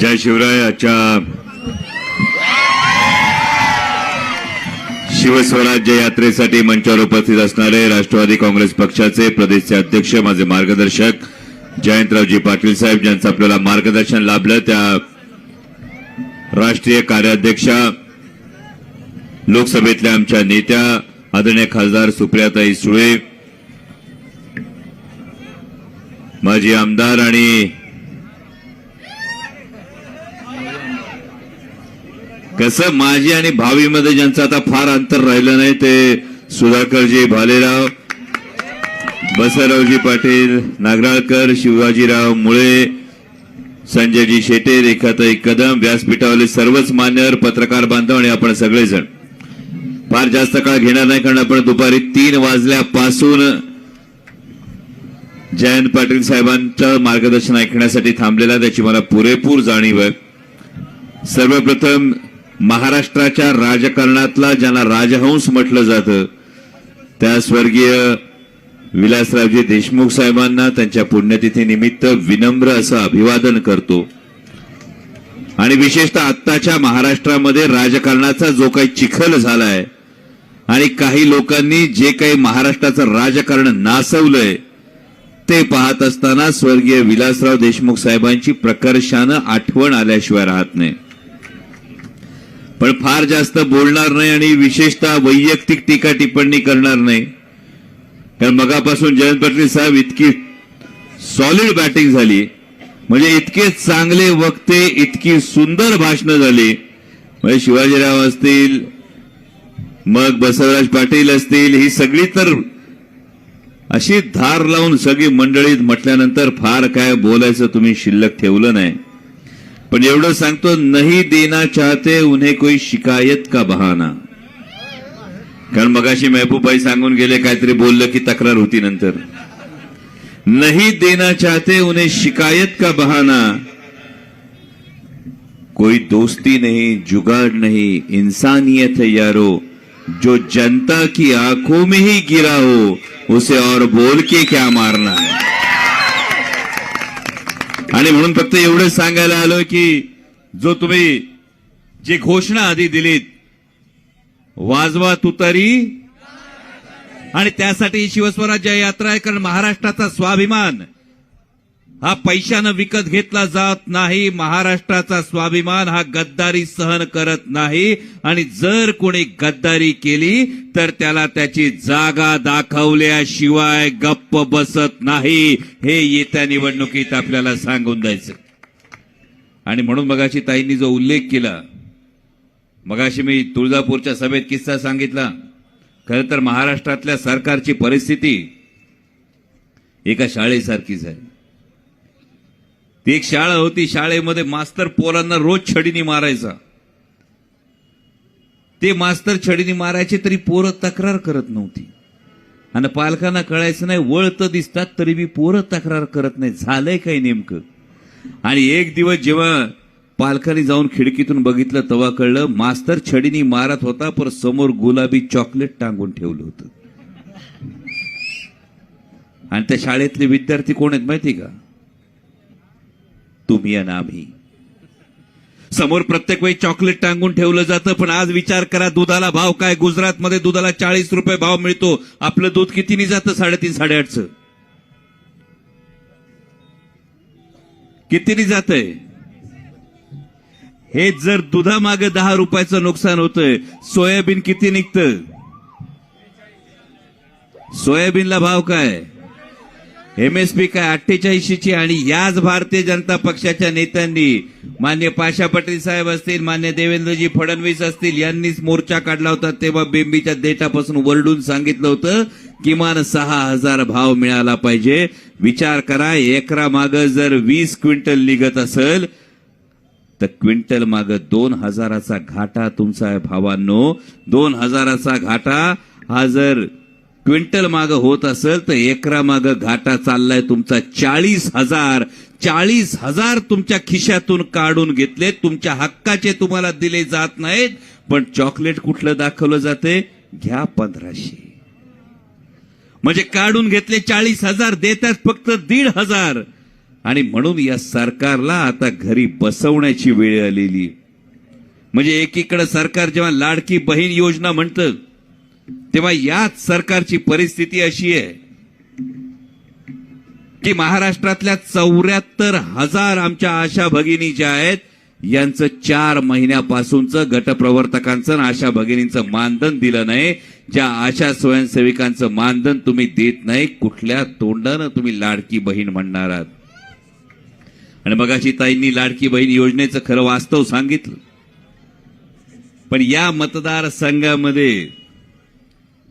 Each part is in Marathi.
जय शिवराय आजच्या शिवस्वराज्य यात्रेसाठी मंचावर उपस्थित असणारे राष्ट्रवादी काँग्रेस पक्षाचे प्रदेशचे अध्यक्ष माझे मार्गदर्शक जयंतरावजी पाटील साहेब ज्यांचं आपल्याला मार्गदर्शन लाभलं त्या राष्ट्रीय कार्याध्यक्षा लोकसभेतल्या आमच्या नेत्या आदरणीय खासदार सुप्रियाताई सुळे माजी आमदार आणि कसं माझी आणि भावीमध्ये ज्यांचं आता फार अंतर राहिलं नाही ते सुधाकरजी भालेराव बसरावजी पाटील नागराळकर शिवाजीराव मुळे संजयजी शेटे रेखाताई कदम व्यासपीठावले सर्वच मान्यवर पत्रकार बांधव आणि आपण सगळेजण. फार जास्त काळ घेणार नाही कारण आपण दुपारी तीन वाजल्यापासून जयंत पाटील साहेबांचं मार्गदर्शन ऐकण्यासाठी थांबलेला त्याची मला पुरेपूर जाणीव आहे. सर्वप्रथम महाराष्ट्राच्या राजकारणातला ज्यांना राजहंस म्हटलं जातं त्या स्वर्गीय विलासरावजी देशमुख साहेबांना त्यांच्या पुण्यतिथीनिमित्त विनम्र असं अभिवादन करतो. आणि विशेषतः आत्ताच्या महाराष्ट्रामध्ये राजकारणाचा जो काही चिखल झालाय आणि काही लोकांनी जे काही महाराष्ट्राचं राजकारण नासवलंय ते पाहत असताना स्वर्गीय विलासराव देशमुख साहेबांची प्रकर्षानं आठवण आल्याशिवाय राहत नाही. पण फार जास्त बोलणार नाही आणि विशेषतः वैयक्तिक टीका टिप्पणी करणार नाही. कारण मगापासून जयंत पाटील साहेब इतकी सॉलिड बॅटिंग झाली. म्हणजे इतके चांगले वक्ते इतकी सुंदर भाषणं झाली. म्हणजे शिवाजीराव असतील मग बसवराज पाटील असतील ही सगळी तर अशी धार लावून सगळी मंडळीत म्हटल्यानंतर फार काय बोलायचं तुम्ही शिल्लक ठेवलं नाही. पण एवढं सांगतो, नहीं देना चाहते उन्हें कोई शिकायत का बहाना। कारण मगाशी महबूबाई सांगून गेले, काहीतरी बोललं की तक्रार होती नंतर। नहीं देना चाहते उन्हें शिकायत का बहाना। कोई दोस्ती नहीं, जुगाड़ नहीं, इंसानियत है यारो। जो जनता की आँखों में ही गिरा हो, उसे और बोल के क्या मारना है? आणि म्हणून फक्त एवढं सांगायला आलो की जो तुम्ही जी घोषणा आधी दिलीत वाजवा तुतारी आणि त्यासाठी शिवस्वराज्य यात्रा आहे कारण महाराष्ट्राचा स्वाभिमान हा पैशानं विकत घेतला जात नाही. महाराष्ट्राचा स्वाभिमान हा गद्दारी सहन करत नाही. आणि जर कोणी गद्दारी केली तर त्याला त्याची जागा दाखवल्याशिवाय गप्प बसत नाही. हे येत्या निवडणुकीत आपल्याला सांगून द्यायचं. आणि म्हणून मगाशी ताईंनी जो उल्लेख केला मगाशी मी तुळजापूरच्या सभेत किस्सा सांगितला. खरं तर महाराष्ट्रातल्या सरकारची परिस्थिती एका शाळेसारखीच आहे ती एक शाळा होती शाळेमध्ये मास्तर पोरांना रोज छडीने मारायचा. ते मास्तर छडीने मारायचे तरी पोरं तक्रार करत नव्हती. आणि पालकांना कळायचं नाही वळत दिसतात तरी मी पोरं तक्रार करत नाही. झालंय काय नेमकं? आणि एक दिवस जेव्हा पालकांनी जाऊन खिडकीतून बघितलं तेव्हा कळलं मास्तर छडीनी मारत होता पर समोर गुलाबी चॉकलेट टांगून ठेवलं होतं. आणि त्या शाळेतले विद्यार्थी कोण आहेत माहिती का? तुम्ही आणि आम्ही समोर प्रत्येक वेळी चॉकलेट टांगून ठेवलं जातं पण आज विचार करा दुधाला भाव काय? गुजरातमध्ये दुधाला चाळीस रुपये भाव मिळतो. आपलं दूध कितीनी जातं? साडेतीन साडेआठचं. कितीनी जातंय? हे जर दुधामागे दहा रुपयाचं नुकसान होतंय सोयाबीन किती निघतं? सोयाबीनला भाव काय? एम एस पी काय अठ्ठेचाळीशीची आणि याच भारतीय जनता पक्षाच्या नेत्यांनी मान्य पाशा पटेल साहेब असतील मान्य देवेंद्रजी फडणवीस असतील यांनीच मोर्चा काढला होता तेव्हा बेंबीच्या देठापासून वरडून सांगितलं होतं किमान सहा हजार भाव मिळाला पाहिजे. विचार करा एकरा माग जर वीस क्विंटल निघत असेल तर क्विंटल माग दोन हजाराचा घाटा तुमचा आहे भावांनो. दोन हजाराचा घाटा हा जर क्विंटल माग होत असेल तर एकरा माग घाटा चाललाय. तुमचा चाळीस हजार चाळीस हजार तुमच्या खिशातून काढून घेतले. तुमच्या हक्काचे तुम्हाला दिले जात नाहीत. पण चॉकलेट कुठलं दाखवलं जाते? घ्या पंधराशे. म्हणजे काढून घेतले चाळीस हजार देतात फक्त दीड हजार. आणि म्हणून या सरकारला आता घरी बसवण्याची वेळ आलेली आहे. म्हणजे एकीकडे सरकार जेव्हा लाडकी बहीण योजना म्हणतं तेव्हा याच सरकारची परिस्थिती अशी आहे की महाराष्ट्रातल्या चौऱ्याहत्तर हजार आमच्या आशा भगिनी ज्या आहेत यांचं चार महिन्यापासूनचं गटप्रवर्तकांचं आणि आशा भगिनींचं मानधन दिलं नाही. ज्या आशा स्वयंसेविकांचं मानधन तुम्ही देत नाही कुठल्या तोंडानं तुम्ही लाडकी बहीण म्हणणार आहात? आणि मगाशी ताईंनी लाडकी बहीण योजनेचं खरं वास्तव सांगितलं. पण या मतदारसंघामध्ये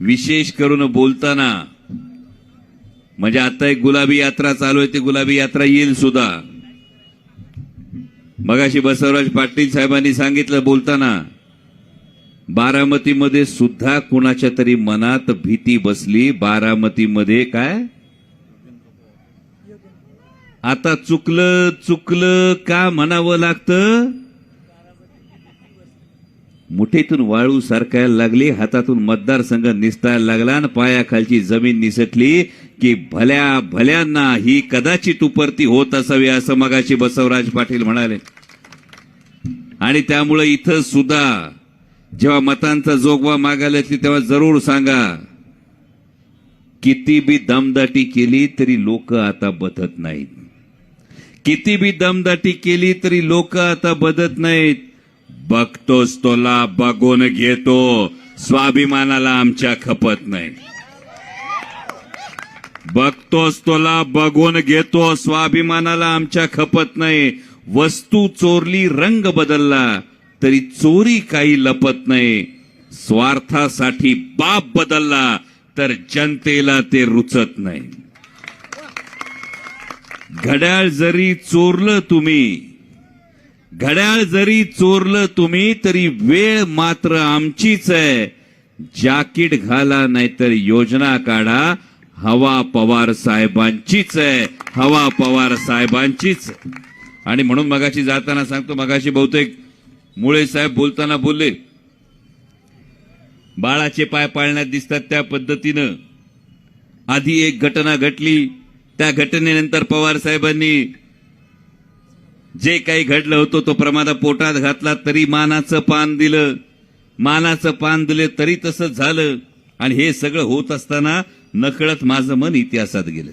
विशेष करून बोलताना म्हणजे आता एक गुलाबी यात्रा चालू आहे ती गुलाबी यात्रा येईल सुद्धा. मगाशी बसवराज पाटील साहेबांनी सांगितलं बोलताना बारामतीमध्ये सुद्धा कुणाच्या तरी मनात भीती बसली बारामतीमध्ये काय? आता चुकलं चुकलं का म्हणावं लागतं? मुठीतून वाळू सरकायला लागली हातातून मतदारसंघ निसटायला लागला आणि पायाखालची जमीन निसटली की भल्या भल्यांना ही कदाचित उपरती होत असावी असं मगाशी बसवराज पाटील म्हणाले. आणि त्यामुळे इथं सुद्धा जेव्हा मतांचा जोगवा मागायला येते तेव्हा जरूर सांगा किती बी दमदाटी केली तरी लोक आता बदत नाहीत. किती बी दमदाटी केली तरी लोक आता बदत नाहीत. बघतोस तोला बघून घेतो. स्वाभिमानाला आमच्या खपत नाही. बघतोच तोला बघून घेतो. स्वाभिमानाला आमच्या खपत नाही. वस्तू चोरली रंग बदलला तरी चोरी काही लपत नाही. स्वार्थासाठी बाप बदलला तर जनतेला ते रुचत नाही. घड्याळ जरी चोरलं तुम्ही घड्याळ जरी चोरलं तुम्ही तरी वेळ मात्र आमचीच आहे. जाकीट घाला नाहीतर योजना काढा. हवा पवार साहेबांचीच आहे. हवा पवार साहेबांचीच आणि म्हणून मगाशी जाताना सांगतो मगाशी बहुतेक मुळे साहेब बोलताना बोलले. बाळाचे पाय पाळण्यात दिसतात त्या पद्धतीनं. आधी एक घटना घटली. त्या घटनेनंतर पवार साहेबांनी जे काही घडलं होतं तो प्रमादा पोटात घातला तरी मानाचं पान दिलं. मानाचं पान दिले तरी तसंच झालं. आणि हे सगळं होत असताना नकळत माझं मन इतिहासात गेलं.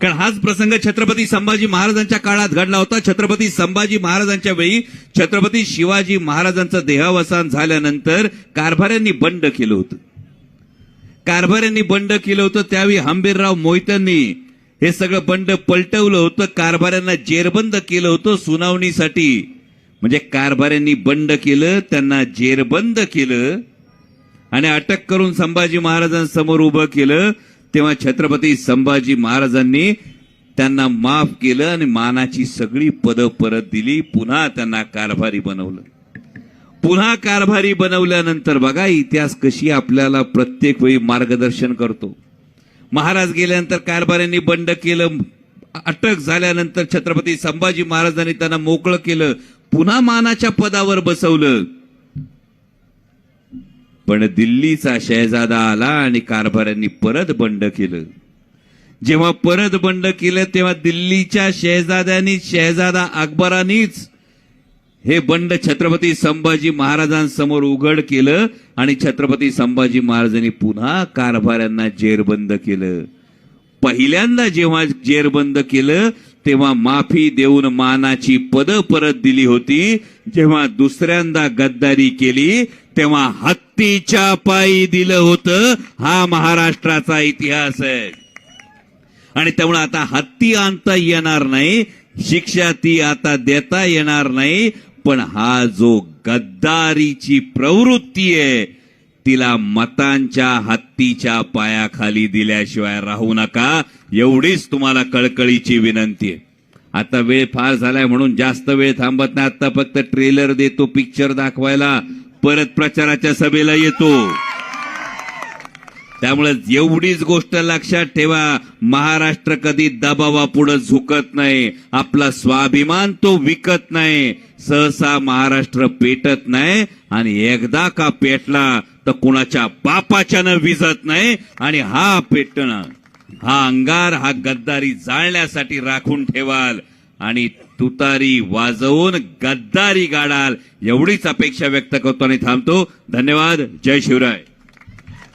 कारण हाच प्रसंग छत्रपती संभाजी महाराजांच्या काळात घडला होता. छत्रपती संभाजी महाराजांच्या वेळी छत्रपती शिवाजी महाराजांचं देहावसान झाल्यानंतर कारभाऱ्यांनी बंड केलं होतं. कारभाऱ्यांनी बंड केलं होतं त्यावेळी हंबीरराव मोहित्यांनी हे सगळं बंड पलटवलं होतं कारभाऱ्यांना जेरबंद केलं होतं सुनावणीसाठी. म्हणजे कारभाऱ्यांनी बंड केलं त्यांना जेरबंद केलं आणि अटक करून संभाजी महाराजांसमोर उभं केलं तेव्हा छत्रपती संभाजी महाराजांनी त्यांना माफ केलं आणि मानाची सगळी पदं परत दिली पुन्हा त्यांना कारभारी बनवलं. पुन्हा कारभारी बनवल्यानंतर बघा इतिहास कशी आपल्याला प्रत्येक वेळी मार्गदर्शन करतो. महाराज गेल्यानंतर कारभाऱ्यांनी बंड केलं. अटक झाल्यानंतर छत्रपती संभाजी महाराजांनी त्यांना मोकळं केलं. पुन्हा मानाच्या पदावर बसवलं. पण दिल्लीचा शहजादा आला आणि कारभाऱ्यांनी परत बंड केलं. जेव्हा परत बंड केलं तेव्हा दिल्लीच्या शहजाद्यानी शहजादा अकबरांनीच हे बंड छत्रपती संभाजी महाराजांसमोर उघड केलं आणि छत्रपती संभाजी महाराजांनी पुन्हा कारभाऱ्यांना जेरबंद केलं. पहिल्यांदा जेव्हा जेरबंद केलं तेव्हा माफी देऊन मानाची पद परत दिली होती. जेव्हा दुसऱ्यांदा गद्दारी केली तेव्हा हत्तीच्या पायी दिलं होतं. हा महाराष्ट्राचा इतिहास आहे. आणि त्यामुळे आता हत्ती आणता येणार नाही शिक्षा ती आता देता येणार नाही. पण हा जो गद्दारीची प्रवृत्ती आहे तिला मतांच्या हत्तीच्या पायाखाली दिल्याशिवाय राहू नका. एवढीच तुम्हाला कळकळीची विनंती आहे. आता वेळ फार झालाय म्हणून जास्त वेळ थांबत नाही. आता फक्त ट्रेलर देतो पिक्चर दाखवायला. परत प्रचाराच्या सभेला येतो. त्यामुळे एवढीच गोष्ट लक्षात ठेवा. महाराष्ट्र कधी दबावापुढे झुकत नाही. आपला स्वाभिमान तो विकत नाही. सहसा महाराष्ट्र पेटत नाही आणि एकदा का पेटला तर कुणाच्या बापाच्यानं विजत नाही आणि हा पेटणं हा अंगार हा गद्दारी जाळण्यासाठी राखून ठेवाल आणि तुतारी वाजवून गद्दारी गाडाल एवढीच अपेक्षा व्यक्त करतो आणि थांबतो. धन्यवाद. जय शिवराय.